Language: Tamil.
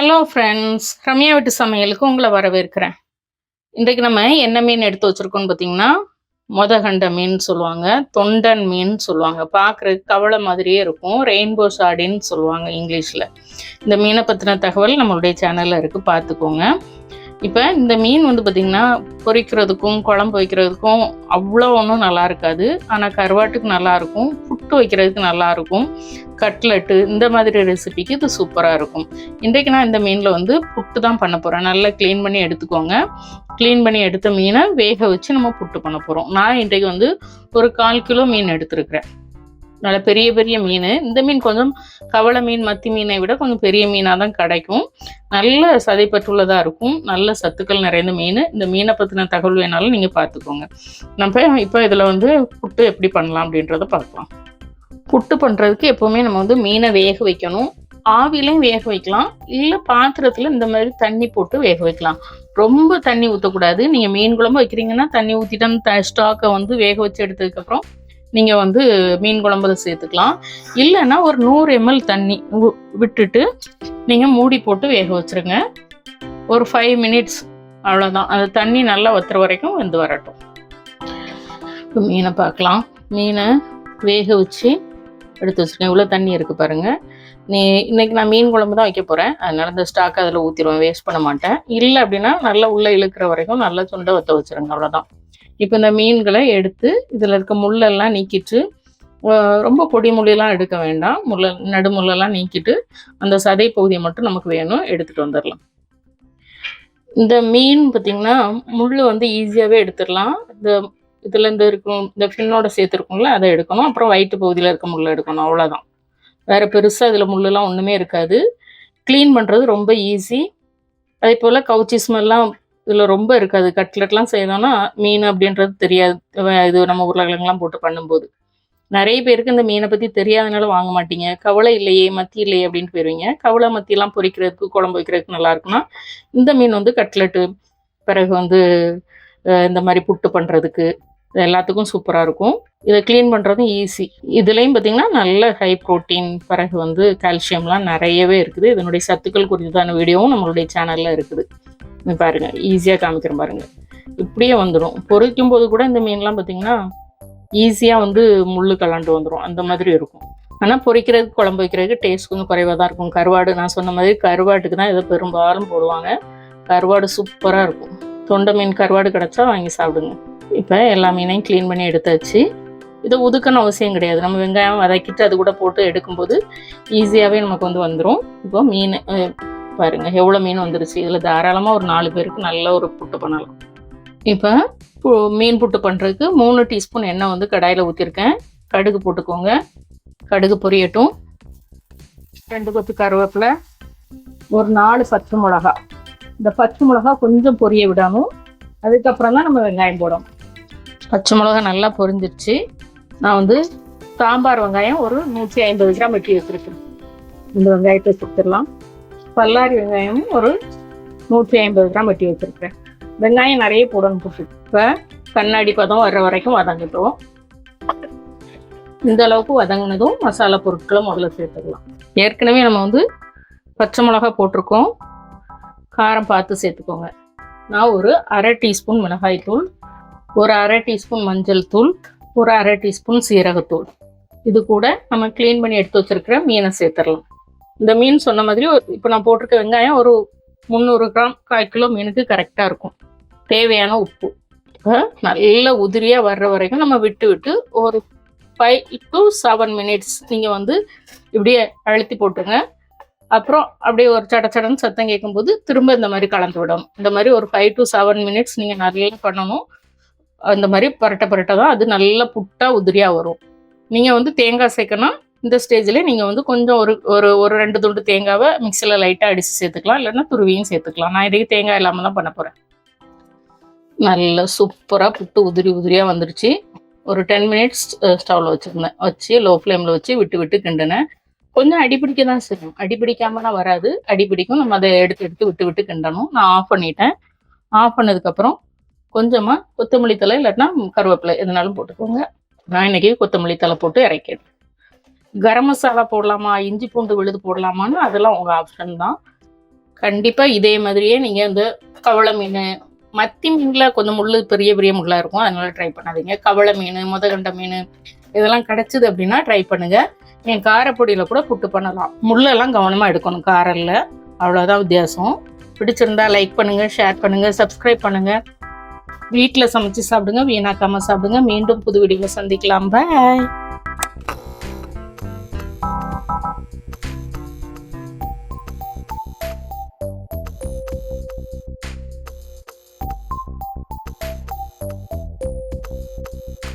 ஹலோ ஃப்ரெண்ட்ஸ் ரம்யா வீட்டு சமையலுக்கு உங்களை வரவேற்கிறேன். இன்றைக்கு நம்ம என்ன மீன் எடுத்து வச்சுருக்கோன்னு பார்த்தீங்கன்னா மொதகண்ட மீன் சொல்லுவாங்க தொண்டன் மீன் சொல்லுவாங்க. பார்க்குறதுக்கு கவலை மாதிரியே இருக்கும். ரெயின்போ சாடின்னு சொல்லுவாங்க இங்கிலீஷில். இந்த மீனை பற்றின தகவல் நம்மளுடைய சேனலில் இருக்குது பார்த்துக்கோங்க. இப்போ இந்த மீன் வந்து பார்த்திங்கன்னா பொரிக்கிறதுக்கும் குழம்பு வைக்கிறதுக்கும் அவ்வளோ ஒன்றும் நல்லா இருக்காது. ஆனால் கருவாட்டுக்கு நல்லாயிருக்கும் புட்டு வைக்கிறதுக்கு நல்லா இருக்கும் கட்லெட்டு இந்த மாதிரி ரெசிபிக்கு இது சூப்பராக இருக்கும். இன்றைக்கு நான் இந்த மீனில் வந்து புட்டு தான் பண்ண போகிறேன் நல்லா க்ளீன் பண்ணி எடுத்துக்கோங்க. க்ளீன் பண்ணி எடுத்த மீனை வேக வச்சு நம்ம புட்டு பண்ண போகிறோம் நான் இன்றைக்கு வந்து ஒரு கால் கிலோ மீன் எடுத்துருக்கிறேன். நல்ல பெரிய பெரிய மீன். இந்த மீன் கொஞ்சம் கவளை மீன் மத்தி மீனை விட கொஞ்சம் பெரிய மீனாக தான் கிடைக்கும். நல்ல சதைப்பற்றுள்ளதாக இருக்கும். நல்ல சத்துக்கள் நிறைந்த மீன். இந்த மீனை பற்றின தகவல் வேணாலும் நீங்கள் பார்த்துக்கோங்க. நம்ம இப்போ இதில் வந்து புட்டு எப்படி பண்ணலாம் அப்படின்றத பார்க்கலாம். புட்டு பண்ணுறதுக்கு எப்போவுமே நம்ம வந்து மீனை வேக வைக்கணும். ஆவிலையும் வேக வைக்கலாம். இல்லை பாத்திரத்தில் இந்த மாதிரி தண்ணி போட்டு வேக வைக்கலாம். ரொம்ப தண்ணி ஊற்றக்கூடாது நீங்கள் மீன் குழம்பு வைக்கிறீங்கன்னா தண்ணி ஊற்றிட்டு அந்த ஸ்டாக்கை வந்து வேக வச்சு எடுத்ததுக்கப்புறம் நீங்கள் வந்து மீன் குழம்புல சேர்த்துக்கலாம். இல்லைன்னா ஒரு நூறு எம்எல் தண்ணி விட்டுட்டு நீங்கள் மூடி போட்டு வேக வச்சுருங்க. ஒரு ஃபைவ் மினிட்ஸ் அவ்வளோதான் அந்த தண்ணி நல்லா வத்துற வரைக்கும் வெந்து வரட்டும். இப்போ மீனை பார்க்கலாம். மீனை வேக வச்சு எடுத்து வச்சுருக்கேன். இவ்வளோ தண்ணி இருக்குது பாருங்கள் நீ இன்றைக்கி நான் மீன் குழம்பு தான் வைக்க போகிறேன் அதனால் இந்த ஸ்டாக் அதில் ஊற்றிடுவேன் வேஸ்ட் பண்ண மாட்டேன். இல்லை அப்படின்னா நல்லா உள்ளே இழுக்கிற வரைக்கும் நல்லா சுண்டை வத்த வச்சுருங்க. அவ்வளோதான் இப்போ இந்த மீன்களை எடுத்து இதில் இருக்க முள்ளெல்லாம் நீக்கிட்டு ரொம்ப பொடி முள்ளெல்லாம் எடுக்க வேண்டாம். முள்ள நடுமுள்ளெல்லாம் நீக்கிட்டு அந்த சதை பகுதியை மட்டும் நமக்கு வேணும் எடுத்துகிட்டு வந்துடலாம் இந்த மீன் பார்த்திங்கன்னா முள் வந்து ஈஸியாகவே எடுத்துடலாம் இந்த இதில் இந்த இருக்கும் இந்த ஃபின்னோட சேர்த்துருக்கோம்ல அதை எடுக்கணும். அப்புறம் வயிற்று பகுதியில் இருக்க முள்ளை எடுக்கணும் அவ்வளோதான் வேறு பெருசாக இதில் முள்ளெல்லாம் ஒன்றுமே இருக்காது. க்ளீன் பண்ணுறது ரொம்ப ஈஸி அதே போல் கவுச்சி ஸ்மெல்லாம் இதில் ரொம்ப இருக்காது. கட்லெட்லாம் செய்தோம்னா மீன் அப்படின்றது தெரியாது. இது நம்ம உருளைக்கிழங்குலாம் போட்டு பண்ணும்போது. நிறைய பேருக்கு இந்த மீனை பற்றி தெரியாதனால வாங்க மாட்டீங்க. கவலை இல்லையே மத்தி இல்லையே அப்படின்னு போயிருவீங்க. கவலை மத்தியெல்லாம் பொரிக்கிறதுக்கு குழம்பு வைக்கிறதுக்கு நல்லா இருக்குன்னா இந்த மீன் வந்து கட்லெட்டு பிறகு வந்து இந்த மாதிரி புட்டு பண்ணுறதுக்கு எல்லாத்துக்கும் சூப்பராக இருக்கும். இதை க்ளீன் பண்ணுறதும் ஈஸி இதுலேயும் பார்த்தீங்கன்னா நல்ல ஹை ப்ரோட்டீன் பிறகு வந்து கால்சியம்லாம் நிறையவே இருக்குது. இதனுடைய சத்துக்கள் குறித்தான வீடியோவும் நம்மளுடைய சேனலில் இருக்குது. பாருங்கள் பாருங்க ஈஸியாக காமிக்கிறேன் பாருங்க. இப்படியே வந்துடும் பொரிக்கும் போது கூட இந்த மீன்லாம் பார்த்தீங்கன்னா ஈஸியாக வந்து முள்ளு கலாண்டு வந்துடும் அந்த மாதிரி இருக்கும். ஆனால் பொறிக்கிறதுக்கு குழம்பு வைக்கிறதுக்கு டேஸ்ட் கொஞ்சம் குறைவாக தான் இருக்கும். கருவாடு நான் சொன்ன மாதிரி கருவாட்டுக்கு தான் இதை பெரும்பாலும் போடுவாங்க. கருவாடு சூப்பராக இருக்கும். தொண்டை மீன் கருவாடு கிடச்சா வாங்கி சாப்பிடுங்க. இப்போ எல்லா மீனையும் க்ளீன் பண்ணி எடுத்தாச்சு. இதை உதுக்கணும் அவசியம் கிடையாது. நம்ம வெங்காயம் வதக்கிட்டு அது கூட போட்டு எடுக்கும்போது ஈஸியாகவே நமக்கு வந்து வந்துடும் இப்போ மீன் பாருங்கள் பாருங்க. எவ்வளோ மீன் வந்துருச்சு? இதில் தாராளமாக ஒரு நாலு பேருக்கு நல்ல ஒரு புட்டு பண்ணலாம். இப்போ பு- மீன் புட்டு பண்ணுறதுக்கு மூணு டீஸ்பூன் எண்ணெய் வந்து கடாயில் ஊற்றிருக்கேன் கடுகு போட்டுக்கோங்க. கடுகு பொரியட்டும். ரெண்டு கொத்து கருவேப்பிலை. ஒரு நாலு பச்சை மிளகா. இந்த பச்சை மிளகா கொஞ்சம் பொரிய விடணும் அதுக்கப்புறம் தான் நம்ம வெங்காயம் போடணும். பச்சை மிளகா நல்லா பொரிஞ்சிருச்சு. நான் வந்து சாம்பார் வெங்காயம் ஒரு நூற்றி ஐம்பது கிராம் வெட்டி வச்சுருக்கேன். இந்த வெங்காயத்தை சுத்திடலாம் பல்லாரி வெங்காயமும் ஒரு நூற்றி ஐம்பது கிராம் வெட்டி வச்சுருக்கேன் வெங்காயம் நிறைய போடணும் புட்டு இப்போ கண்ணாடி பதம் வர்ற வரைக்கும் வதங்கட்டும். இந்த அளவுக்கு வதங்கினதும் மசாலா பொருட்களை முதல்ல சேர்த்துக்கலாம். ஏற்கனவே நம்ம வந்து பச்சை மிளகா போட்டிருக்கோம். காரம் பார்த்து சேர்த்துக்கோங்க. நான் ஒரு அரை டீஸ்பூன் மிளகாய் தூள் ஒரு அரை டீஸ்பூன் மஞ்சள் தூள் ஒரு அரை டீஸ்பூன் சீரகத்தூள். இது கூட நம்ம க்ளீன் பண்ணி எடுத்து வச்சிருக்கிற மீனை சேர்த்துடலாம். இந்த மீன் சொன்ன மாதிரி ஒரு- இப்போ நான் போட்டிருக்க வெங்காயம் ஒரு முந்நூறு கிராம் கால் கிலோ மீனுக்கு கரெக்டாக இருக்கும். தேவையான உப்பு. நல்ல உதிரியாக வர்ற வரைக்கும் நம்ம விட்டு விட்டு ஒரு ஃபைவ் டு செவன் மினிட்ஸ் நீங்கள் வந்து இப்படியே அழுத்தி போட்டுருங்க. அப்புறம் அப்படியே ஒரு சட சடன்னு சத்தம் கேட்கும்போது திரும்ப இந்த மாதிரி கலந்து விடும் இந்த மாதிரி ஒரு ஃபைவ் டு செவன் மினிட்ஸ் நீங்கள் நல்லா பண்ணணும். அந்த மாதிரி பரட்ட பரட்ட தான் அது நல்லா புட்டாக உதிரியாக வரும். நீங்கள் வந்து தேங்காய் சேர்க்கணும். இந்த ஸ்டேஜில் நீங்கள் வந்து கொஞ்சம் ஒரு ஒரு ஒரு ரெண்டு துண்டு தேங்காவை மிக்சியில் லைட்டாக அடித்து சேர்த்துக்கலாம். இல்லைன்னா துருவியும் சேர்த்துக்கலாம். நான் இதுக்கு தேங்காய் இல்லாமல் தான் பண்ண போகிறேன் நல்ல சூப்பராக புட்டு உதிரி உதிரியாக வந்துருச்சு. ஒரு டென் மினிட்ஸ் ஸ்டவ்வில் வச்சுருந்தேன். வச்சு லோ ஃப்ளேமில் வச்சு விட்டு விட்டு கிண்டினேன். கொஞ்சம் அடிப்பிடிக்க தான் செய்யும். அடிப்பிடிக்காமலாம் வராது. அடிப்பிடிக்கும் நம்ம அதை எடுத்து எடுத்து விட்டு விட்டு கிண்டணும். நான் ஆஃப் பண்ணிட்டேன். ஆஃப் பண்ணதுக்கப்புறம் கொஞ்சமாக கொத்தமல்லி தலை இல்லாட்டினா கருவேப்பிலை எதுனாலும் போட்டுக்கோங்க. நான் இன்னைக்கு கொத்தமல்லி தலை போட்டு இறக்கிடுறேன். கரம் மசாலா போடலாமா இஞ்சி பூண்டு விழுது போடலாமான்னு அதெல்லாம் உங்கள் ஆப்ஷன் தான். கண்டிப்பாக இதே மாதிரியே நீங்கள் வந்து கவளை மீன் மத்தி மீனில் கொஞ்சம் முள் பெரிய பெரிய முள்ளாக இருக்கும். அதனால ட்ரை பண்ணாதீங்க. கவளை மீன் முதகண்ட மீன் இதெல்லாம் கிடச்சிது அப்படின்னா ட்ரை பண்ணுங்கள் என் காரப்பொடியில் கூட புட்டு பண்ணலாம். முள்ளெல்லாம் கவனமாக எடுக்கணும். காரில் அவ்வளோதான் வித்தியாசம். பிடிச்சிருந்தா லைக் பண்ணுங்கள் ஷேர் பண்ணுங்கள் சப்ஸ்கிரைப் பண்ணுங்கள் வீட்டில் சமைச்சு சாப்பிடுங்க வீணாக்காமல் சாப்பிடுங்க. மீண்டும் புது வீடியோவில் சந்திக்கலாம். பாய்